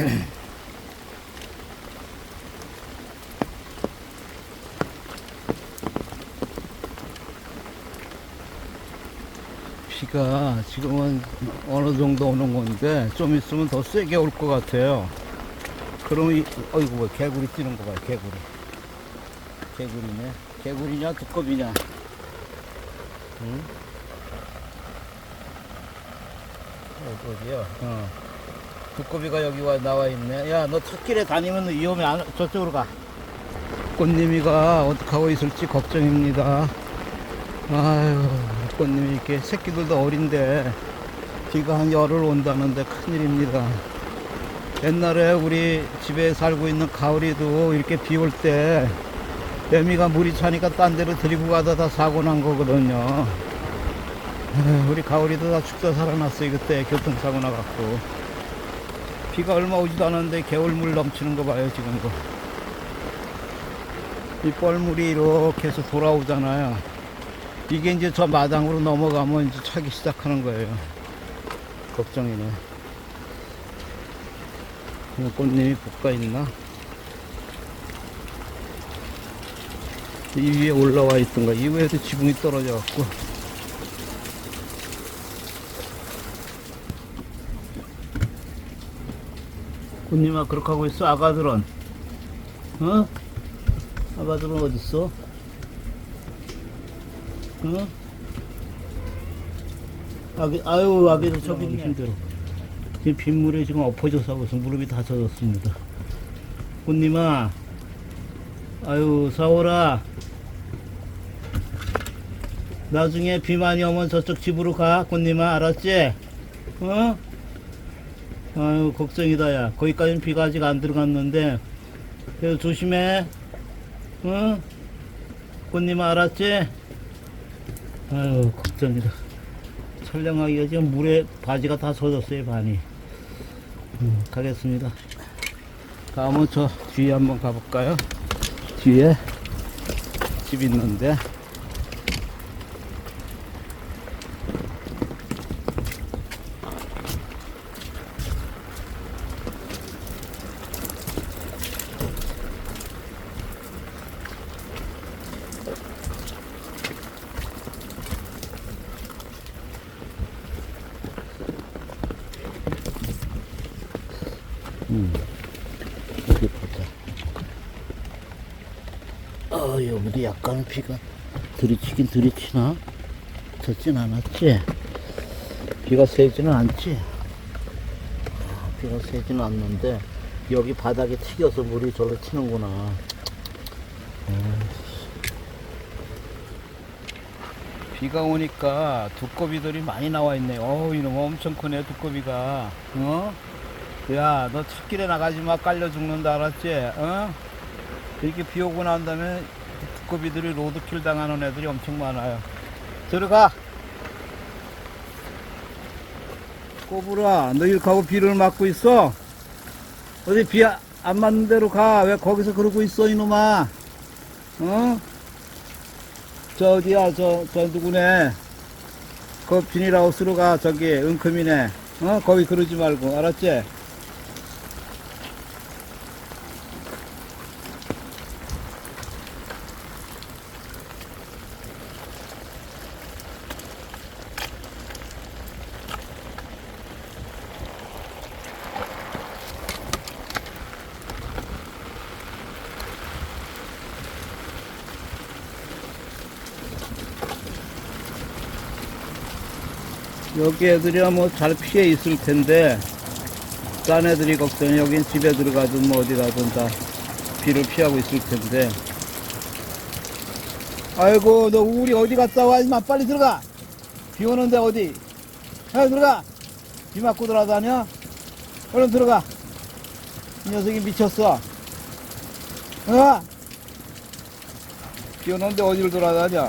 비가 지금은 어느 정도 오는 건데 좀 있으면 더 세게 올 것 같아요. 그럼 이, 어이구 뭐 개구리 뛰는 거 봐요 개구리. 개구리네. 개구리냐 두꺼비냐. 응? 어, 어디야? 어. 두꺼비가 여기 와 나와 있네. 야, 너 찻길에 다니면 위험해. 안, 저쪽으로 가. 꽃님이가 어떡하고 있을지 걱정입니다. 아유, 꽃님이 이렇게 새끼들도 어린데 비가 한 열흘 온다는데 큰일입니다. 옛날에 우리 집에 살고 있는 가을이도 이렇게 비 올때 매미가 물이 차니까 딴 데로 들이고 가다 다 사고 난 거거든요. 우리 가을이도 다 죽다 살아났어요. 그때 교통사고 나갖고. 비가 얼마 오지도 않았는데 개울물 넘치는 거 봐요, 지금도. 이 뻘물이 이렇게 해서 돌아오잖아요. 이게 이제 저 마당으로 넘어가면 이제 차기 시작하는 거예요. 걱정이네. 이 꽃님이 볶아 있나? 이 위에 올라와 있던가. 이 위에도 지붕이 떨어져 갖고. 꽃님아, 그렇게 하고 있어? 아가들은? 어? 아가들은 어딨어? 응? 아기, 아유, 아기도 저기. 힘들어. 지금 빗물에 지금 엎어져서 하고서 무릎이 다 젖었습니다. 꽃님아, 아유, 사오라. 나중에 비 많이 오면 저쪽 집으로 가, 꽃님아, 알았지? 어? 아유, 걱정이다, 야. 거기까지는 비가 아직 안 들어갔는데, 그래서 조심해. 어? 꽃님아, 알았지? 아유 걱정이다 촬영하기가 지금 물에 바지가 다 젖었어요 반이 음, 가겠습니다 다음은 저 뒤에 한번 가볼까요 뒤에 집 있는데 음, 여기 보자. 어, 여기도 약간 비가 들이치긴 들이치나? 젖진 않았지? 비가 세지는 않지? 아, 비가 세지는 않는데, 여기 바닥에 튀겨서 물이 절로 튀는구나. 어. 비가 오니까 두꺼비들이 많이 나와 있네. 어우, 이놈 엄청 크네, 두꺼비가. 어? 야, 너 찻길에 나가지 마. 깔려 죽는다, 알았지? 어? 이렇게 비 오고 난 다음에 두꺼비들이 로드킬 당하는 애들이 엄청 많아요. 들어가! 꼬부라, 너 이렇게 하고 비를 맞고 있어? 어디 비 안 맞는 대로 가. 왜 거기서 그러고 있어, 이놈아? 어? 저 어디야, 저, 저 누구네? 그 비닐하우스로 가, 저기, 은큼이네. 어? 거기 그러지 말고, 알았지? 여기 애들이야 뭐 잘 피해 있을 텐데 딴 애들이 걱정해. 여긴 집에 들어가든 뭐 어디 가든 다 비를 피하고 있을 텐데. 아이고 너 우리 어디 갔다 와? 임마 빨리 들어가. 비 오는데 어디? 아 들어가. 비 맞고 돌아다녀 얼른 들어가. 이 녀석이 미쳤어. 어? 비 오는데 어디를 돌아다녀